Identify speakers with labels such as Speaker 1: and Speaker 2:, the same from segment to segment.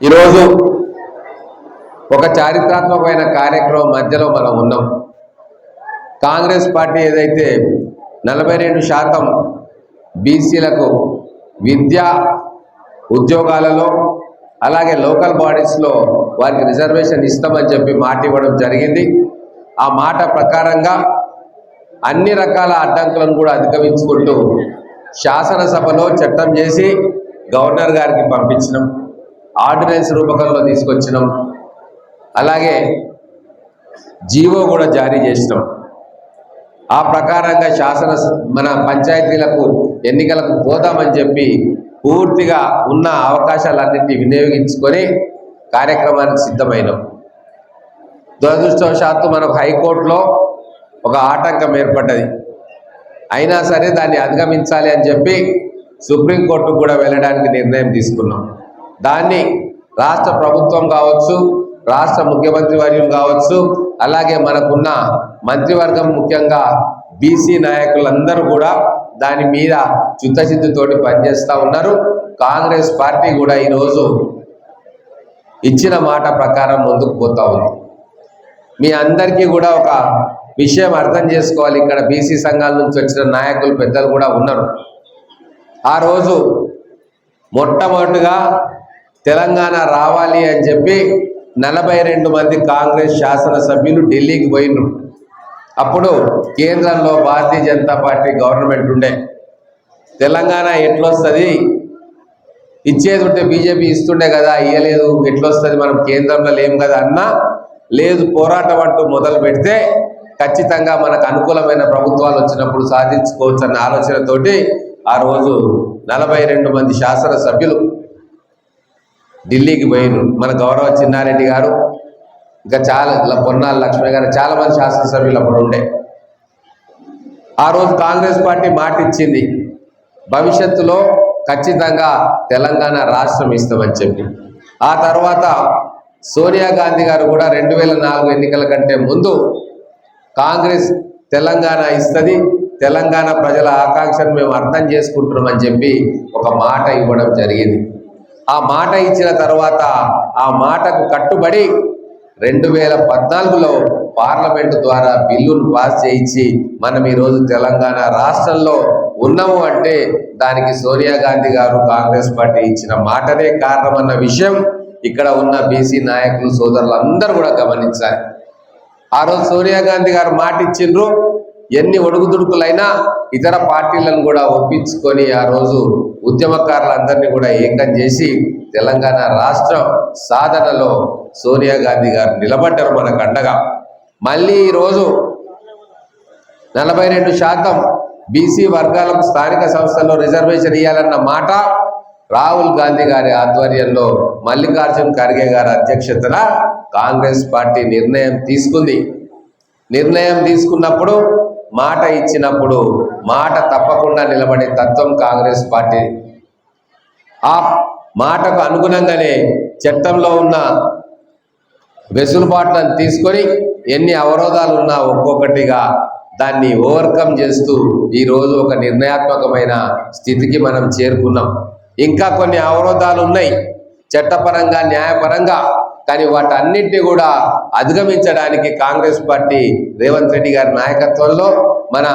Speaker 1: ఈరోజు ఒక చారిత్రాత్మకమైన కార్యక్రమం మధ్యలో మనం ఉన్నాం. కాంగ్రెస్ పార్టీ ఏదైతే నలభై రెండు శాతం బీసీలకు విద్య ఉద్యోగాలలో అలాగే లోకల్ బాడీస్లో వారికి రిజర్వేషన్ ఇస్తామని చెప్పి మాట ఇవ్వడం జరిగింది. ఆ మాట ప్రకారంగా అన్ని రకాల అడ్డంకులను కూడా అధిగమించుకుంటూ శాసనసభలో చట్టం చేసి గవర్నర్ గారికి పంపించినాం. ఆర్డినెన్స్ రూపకంలో తీసుకొచ్చినాం. అలాగే జీవో కూడా జారీ చేసినాం. ఆ ప్రకారంగా శాసన మన పంచాయతీలకు ఎన్నికలకు పోదామని చెప్పి పూర్తిగా ఉన్న అవకాశాలన్నింటినీ వినియోగించుకొని కార్యక్రమానికి సిద్ధమైనాం. దురదృష్టవశాత్తు మనకు హైకోర్టులో ఒక ఆటంకం ఏర్పడ్డది. అయినా సరే దాన్ని అధిగమించాలి అని చెప్పి సుప్రీంకోర్టుకు కూడా వెళ్ళడానికి నిర్ణయం తీసుకున్నాం. దాన్ని రాష్ట్ర ప్రభుత్వం కావచ్చు రాష్ట్ర ముఖ్యమంత్రి వర్యం కావచ్చు అలాగే మనకున్న మంత్రివర్గం ముఖ్యంగా బీసీ నాయకులందరూ కూడా దాని మీద చిత్తశుద్ధితోటి పనిచేస్తూ ఉన్నారు. కాంగ్రెస్ పార్టీ కూడా ఈరోజు ఇచ్చిన మాట ప్రకారం ముందుకు పోతా ఉంది. మీ అందరికీ కూడా ఒక విషయం అర్థం చేసుకోవాలి. ఇక్కడ బీసీ సంఘాల నుంచి వచ్చిన నాయకులు పెద్దలు కూడా ఉన్నారు. ఆ రోజు మొట్టమొదటిగా తెలంగాణ రావాలి అని చెప్పి నలభై రెండు మంది కాంగ్రెస్ శాసనసభ్యులు ఢిల్లీకి పోయిండ్రు అప్పుడు కేంద్రంలో భారతీయ జనతా పార్టీ గవర్నమెంట్ ఉండే. తెలంగాణ ఎట్లొస్తుంది? ఇచ్చేది ఉంటే బీజేపీ ఇస్తుండే కదా ఇయ్యలేదు ఎట్లొస్తుంది? మనం కేంద్రంలో లేం కదా అన్నా లేదు పోరాటం అంటూ మొదలు పెడితే ఖచ్చితంగా మనకు అనుకూలమైన ప్రభుత్వాలు వచ్చినప్పుడు సాధించుకోవచ్చు అన్న ఆలోచనతోటి ఆ రోజు నలభై రెండు మంది శాసనసభ్యులు ఢిల్లీకి పోయిన మన గౌరవ చిన్నారెడ్డి గారు ఇంకా చాలా పొన్నాల లక్ష్మి గారు చాలా మంది శాసనసభ్యులు అప్పుడు ఉండే. ఆ రోజు కాంగ్రెస్ పార్టీ మాట ఇచ్చింది భవిష్యత్తులో ఖచ్చితంగా తెలంగాణ రాష్ట్రం ఇస్తామని చెప్పి. ఆ తర్వాత సోనియా గాంధీ గారు కూడా రెండు వేల నాలుగు ఎన్నికల కంటే ముందు కాంగ్రెస్ తెలంగాణ ఇస్తుంది తెలంగాణ ప్రజల ఆకాంక్షను మేము అర్థం చేసుకుంటున్నామని చెప్పి ఒక మాట ఇవ్వడం జరిగింది. ఆ మాట ఇచ్చిన తర్వాత ఆ మాటకు కట్టుబడి రెండు వేల పద్నాలుగులో పార్లమెంటు ద్వారా బిల్లును పాస్ చేయించి మనం ఈరోజు తెలంగాణ రాష్ట్రంలో ఉన్నాము అంటే దానికి సోనియా గాంధీ గారు కాంగ్రెస్ పార్టీ ఇచ్చిన మాటనే కారణమన్న విషయం ఇక్కడ ఉన్న బీసీ నాయకులు సోదరులందరూ కూడా గమనించాలి. ఆ రోజు సోనియా గాంధీ గారు మాట ఇచ్చిండ్రు ఎన్ని ఒడుగుదుడుకులైనా ఇతర పార్టీలను కూడా ఒప్పించుకొని ఆ రోజు ఉద్యమకారులందరినీ కూడా ఏకం చేసి తెలంగాణ రాష్ట్రం సాధనలో సోనియా గాంధీ గారు నిలబడ్డారు మనకు అండగా. మళ్ళీ ఈరోజు నలభై రెండు శాతం బీసీ వర్గాలకు స్థానిక సంస్థల్లో రిజర్వేషన్ ఇవ్వాలన్న మాట రాహుల్ గాంధీ గారి ఆధ్వర్యంలో మల్లికార్జున్ ఖర్గే గారి అధ్యక్షతన కాంగ్రెస్ పార్టీ నిర్ణయం తీసుకుంది. నిర్ణయం తీసుకున్నప్పుడు మాట ఇచ్చినప్పుడు మాట తప్పకుండా నిలబడే తత్వం కాంగ్రెస్ పార్టీ. ఆ మాటకు అనుగుణంగానే చట్టంలో ఉన్న వెసులుబాట్లను తీసుకొని ఎన్ని అవరోధాలు ఉన్నా ఒక్కొక్కటిగా దాన్ని ఓవర్కమ్ చేస్తూ ఈరోజు ఒక నిర్ణయాత్మకమైన స్థితికి మనం చేరుకున్నాం. ఇంకా కొన్ని అవరోధాలు ఉన్నాయి. చట్టపరంగా న్యాయపరంగా కానీ వాటన్నిటిని కూడా అధిగమించడానికి కాంగ్రెస్ పార్టీ రేవంత్ రెడ్డి గారి నాయకత్వంలో మన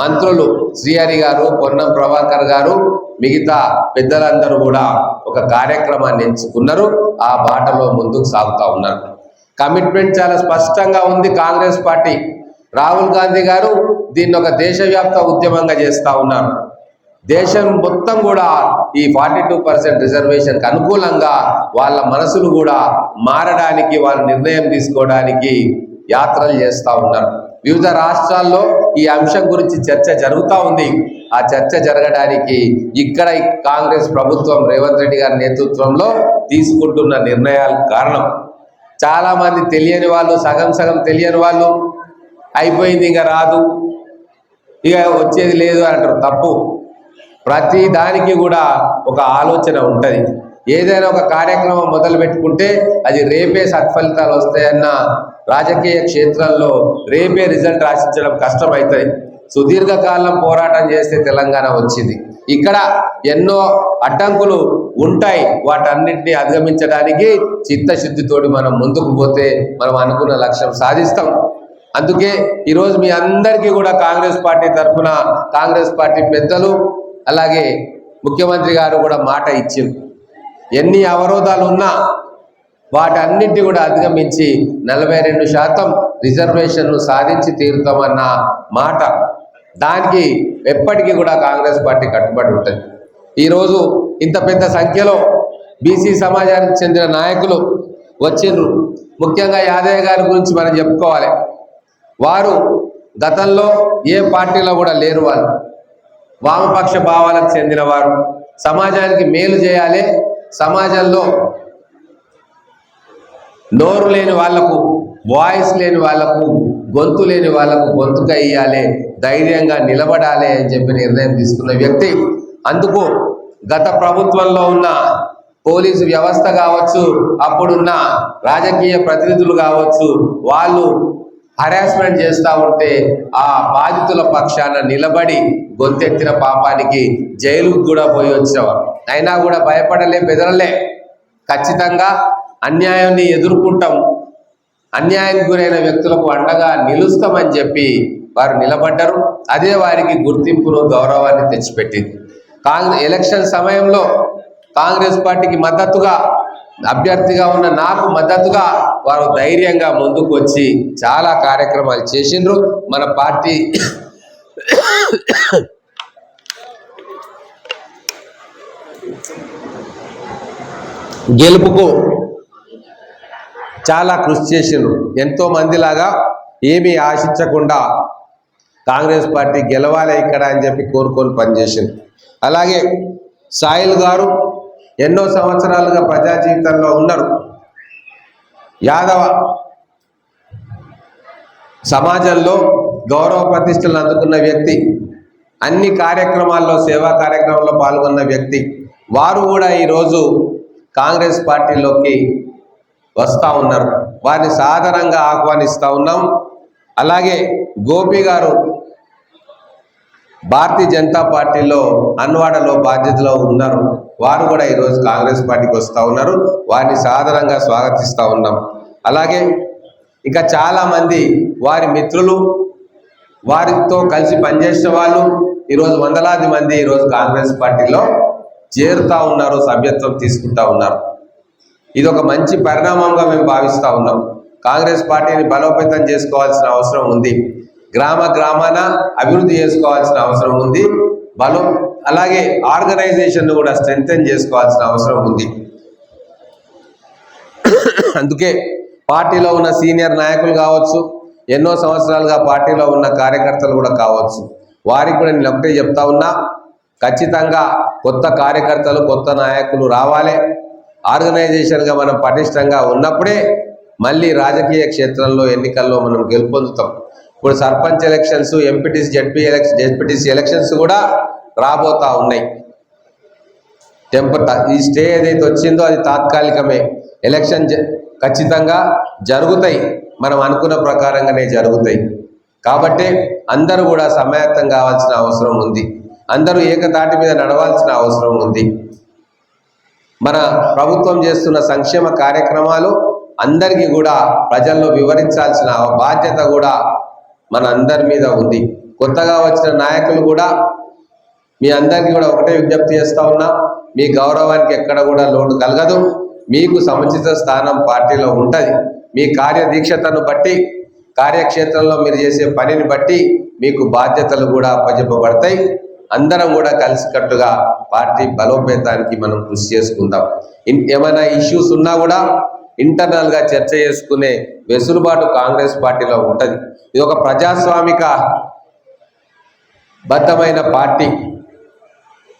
Speaker 1: మంత్రులు శ్రీహరి గారు పొన్నం ప్రభాకర్ గారు మిగతా పెద్దలందరూ కూడా ఒక కార్యక్రమాన్ని ఎంచుకున్నారు. ఆ బాటలో ముందుకు సాగుతా ఉన్నారు. కమిట్మెంట్ చాలా స్పష్టంగా ఉంది కాంగ్రెస్ పార్టీ. రాహుల్ గాంధీ గారు దీన్ని ఒక దేశవ్యాప్త ఉద్యమంగా చేస్తూ ఉన్నారు. దేశం మొత్తం కూడా ఈ ఫార్టీ టూ పర్సెంట్ రిజర్వేషన్కి అనుకూలంగా వాళ్ళ మనసులు కూడా మారడానికి వాళ్ళ నిర్ణయం తీసుకోవడానికి యాత్రలు చేస్తూ ఉన్నారు. వివిధ రాష్ట్రాల్లో ఈ అంశం గురించి చర్చ జరుగుతూ ఉంది. ఆ చర్చ జరగడానికి ఇక్కడ కాంగ్రెస్ ప్రభుత్వం రేవంత్ రెడ్డి గారి నేతృత్వంలో తీసుకుంటున్న నిర్ణయాలు కారణం. చాలామంది తెలియని వాళ్ళు సగం సగం తెలియని వాళ్ళు అయిపోయింది ఇంకా రాదు ఇక వచ్చేది లేదు అంటారు. తప్పు. ప్రతి దానికి కూడా ఒక ఆలోచన ఉంటుంది. ఏదైనా ఒక కార్యక్రమం మొదలు పెట్టుకుంటే అది రేపే సత్ఫలితాలు వస్తాయన్న రాజకీయ క్షేత్రంలో రేపే రిజల్ట్ ఆశించడం కష్టమవుతుంది సుదీర్ఘకాలం పోరాటం చేస్తే తెలంగాణ వచ్చింది. ఇక్కడ ఎన్నో అడ్డంకులు ఉంటాయి. వాటన్నిటిని అధిగమించడానికి చిత్తశుద్ధితోటి మనం ముందుకు పోతే మనం అనుకున్న లక్ష్యం సాధిస్తాం. అందుకే ఈరోజు మీ అందరికీ కూడా కాంగ్రెస్ పార్టీ తరఫున కాంగ్రెస్ పార్టీ పెద్దలు అలాగే ముఖ్యమంత్రి గారు కూడా మాట ఇచ్చింది ఎన్ని అవరోధాలు ఉన్నా వాటన్నింటి కూడా అధిగమించి నలభై రెండు శాతం రిజర్వేషన్లు సాధించి తీరుతామన్న మాట. దానికి ఎప్పటికీ కూడా కాంగ్రెస్ పార్టీ కట్టుబడి ఉంటుంది. ఈరోజు ఇంత పెద్ద సంఖ్యలో బీసీ సమాజానికి చెందిన నాయకులు వచ్చిండ్రు. ముఖ్యంగా యాదయ్య గారి గురించి మనం చెప్పుకోవాలి. వారు గతంలో ఏ పార్టీలో కూడా లేరు వాళ్ళు. వామపక్ష భావాలకు చెందినవారు. సమాజానికి మేలు చేయాలి. సమాజంలో నోరు లేని వాళ్ళకు వాయిస్ లేని వాళ్ళకు గొంతు లేని వాళ్ళకు గొంతుక ఇయ్యాలి. ధైర్యంగా నిలబడాలి అని చెప్పి నిర్ణయం తీసుకున్న వ్యక్తి. అందుకు గత ప్రభుత్వంలో ఉన్న పోలీసు వ్యవస్థ కావచ్చు అప్పుడున్న రాజకీయ ప్రతినిధులు కావచ్చు వాళ్ళు హరాస్మెంట్ చేస్తూ ఉంటే ఆ బాధితుల పక్షాన నిలబడి గొంతెత్తిన పాపానికి జైలుకు కూడా పోయి వచ్చినవారు. అయినా కూడా భయపడలే బెదరలే. ఖచ్చితంగా అన్యాయాన్ని ఎదుర్కొంటాం. అన్యాయానికి గురైన వ్యక్తులకు అండగా నిలుస్తామని చెప్పి వారు నిలబడ్డారు. అదే వారికి గుర్తింపును గౌరవాన్ని తెచ్చిపెట్టింది. కాంగ్రెస్ ఎలక్షన్ సమయంలో కాంగ్రెస్ పార్టీకి మద్దతుగా అభ్యర్థిగా ఉన్న నాకు మద్దతుగా వారు ధైర్యంగా ముందుకు వచ్చి చాలా కార్యక్రమాలు చేసిండ్రు. మన పార్టీ గెలుపుకు చాలా కృషి చేసిండ్రు. ఎంతో మందిలాగా ఏమీ ఆశించకుండా కాంగ్రెస్ పార్టీ గెలవాలి ఇక్కడ అని చెప్పి కోరుకొని పనిచేసింది అలాగే సాయిల్ గారు ఎన్నో సంవత్సరాలుగా ప్రజా జీవితంలో ఉన్నారు. యాదవ సమాజంలో గౌరవ ప్రతిష్టలు అందుకున్న వ్యక్తి అన్ని కార్యక్రమాల్లో సేవా కార్యక్రమంలో పాల్గొన్న వ్యక్తి వారు కూడా ఈరోజు కాంగ్రెస్ పార్టీలోకి వస్తూ ఉన్నారు. వారిని సాధారణంగా ఆహ్వానిస్తూ ఉన్నాం. అలాగే గోపి గారు భారతీయ జనతా పార్టీలో అన్వాడలో బాధ్యతలో ఉన్నారు. వారు కూడా ఈరోజు కాంగ్రెస్ పార్టీకి వస్తూ ఉన్నారు. వారిని సాధారణంగా స్వాగతిస్తూ ఉన్నాం. అలాగే ఇంకా చాలామంది వారి మిత్రులు వారితో కలిసి పనిచేసిన వాళ్ళు ఈరోజు వందలాది మంది ఈరోజు కాంగ్రెస్ పార్టీలో చేరుతా ఉన్నారు సభ్యత్వం తీసుకుంటా ఉన్నారు. ఇది ఒక మంచి పరిణామంగా మేము భావిస్తూ ఉన్నాం. కాంగ్రెస్ పార్టీని బలోపేతం చేసుకోవాల్సిన అవసరం ఉంది. గ్రామ గ్రామాన అభివృద్ధి చేసుకోవాల్సిన అవసరం ఉంది. బలం అలాగే ఆర్గనైజేషన్ కూడా స్ట్రెంగ్తన్ చేసుకోవాల్సిన అవసరం ఉంది. అందుకే పార్టీలో ఉన్న సీనియర్ నాయకులు కావచ్చు ఎన్నో సంవత్సరాలుగా పార్టీలో ఉన్న కార్యకర్తలు కూడా కావచ్చు. వారికి కూడా నేను ఒకటే చెప్తా ఉన్నా ఖచ్చితంగా కొత్త కార్యకర్తలు కొత్త నాయకులు రావాలి. ఆర్గనైజేషన్గా మనం పటిష్టంగా ఉన్నప్పుడే మళ్ళీ రాజకీయ క్షేత్రంలో ఎన్నికల్లో మనం గెలుపొందుతాం. ఇప్పుడు sarpanch elections MPTC ZP election ZPTC elections కూడా రాబోతా ఉన్నాయి. టెంపర్ ఈ స్టే ఏదైతే వచ్చిందో అది తాత్కాలికమే. ఎలక్షన్ జ- ఖచ్చితంగా జరుగుతాయి. మనం అనుకున్న ప్రకారంగానే జరుగుతాయి. కాబట్టి అందరూ కూడా సమాయత్తం కావాల్సిన అవసరం ఉంది. అందరూ ఏకతాటి మీద నడవాల్సిన అవసరం ఉంది. మన ప్రభుత్వం చేస్తున్న సంక్షేమ కార్యక్రమాలు అందరికీ కూడా ప్రజల్లో వివరించాల్సిన బాధ్యత కూడా మన అందరి మీద ఉంది. కొత్తగా వచ్చిన నాయకులు కూడా మీ అందరికీ కూడా ఒకటే విజ్ఞప్తి చేస్తూ ఉన్నా మీ గౌరవానికి ఎక్కడ కూడా లోటు కలగదు. మీకు సముచిత స్థానం పార్టీలో ఉంటుంది. మీ కార్యదీక్షతను బట్టి కార్యక్షేత్రంలో మీరు చేసే పనిని బట్టి మీకు బాధ్యతలు కూడా అప్పజెప్పబడతాయి. అందరం కూడా కలిసికట్టుగా పార్టీ బలోపేతానికి మనం కృషి చేసుకుందాం. ఏమైనా ఇష్యూస్ ఉన్నా కూడా ఇంటర్నల్గా చర్చ చేసుకునే వెసులుబాటు కాంగ్రెస్ పార్టీలో ఉంటది. ఇది ఒక ప్రజాస్వామిక బద్ధమైన పార్టీ.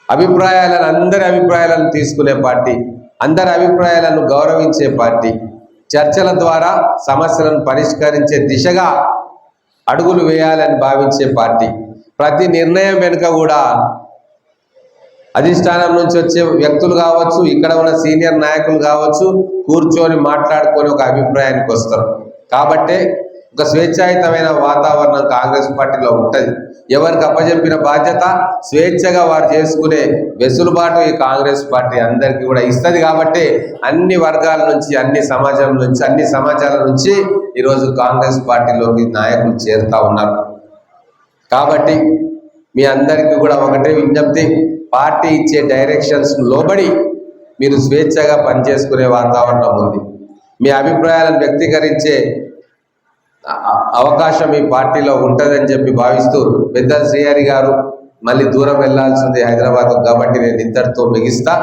Speaker 1: అభిప్రాయాలను అందరి అభిప్రాయాలను తీసుకునే పార్టీ అందరి అభిప్రాయాలను గౌరవించే పార్టీ. చర్చల ద్వారా సమస్యలను పరిష్కరించే దిశగా అడుగులు వేయాలని భావించే పార్టీ. ప్రతి నిర్ణయం వెనుక కూడా అధిష్టానం నుంచి వచ్చే వ్యక్తులు కావచ్చు ఇక్కడ ఉన్న సీనియర్ నాయకులు కావచ్చు కూర్చొని మాట్లాడుకొని ఒక అభిప్రాయానికి వస్తారు. కాబట్టే ఒక స్వేచ్ఛాయుతమైన వాతావరణం కాంగ్రెస్ పార్టీలో ఉంటుంది. ఎవరికి అప్పజెప్పిన బాధ్యత స్వేచ్ఛగా వారు చేసుకునే వెసులుబాటు ఈ కాంగ్రెస్ పార్టీ అందరికీ కూడా ఇస్తుంది. కాబట్టి అన్ని వర్గాల నుంచి అన్ని సమాజం నుంచి అన్ని సమాజాల నుంచి ఈరోజు కాంగ్రెస్ పార్టీలోకి నాయకులు చేరుతా ఉన్నారు. కాబట్టి మీ అందరికీ కూడా ఒకటే విజ్ఞప్తి. పార్టీ ఇచ్చే డైరెక్షన్స్ లోబడి మీరు స్వేచ్ఛగా పనిచేసుకునే వాతావరణం ఉంది. మీ అభిప్రాయాలను వ్యక్తీకరించే అవకాశం ఈ పార్టీలో ఉంటుందని చెప్పి భావిస్తూ పెద్ద శ్రీహరి గారు మళ్ళీ దూరం వెళ్ళాల్సింది హైదరాబాద్ కాబట్టి నేను ఇంతటితో మిగిస్తా.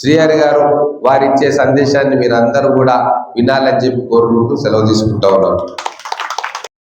Speaker 1: శ్రీహరి గారు వారిచ్చే సందేశాన్ని మీరు అందరూ కూడా వినాలని చెప్పి కోరుకుంటూ సెలవు తీసుకుంటా ఉన్నాను.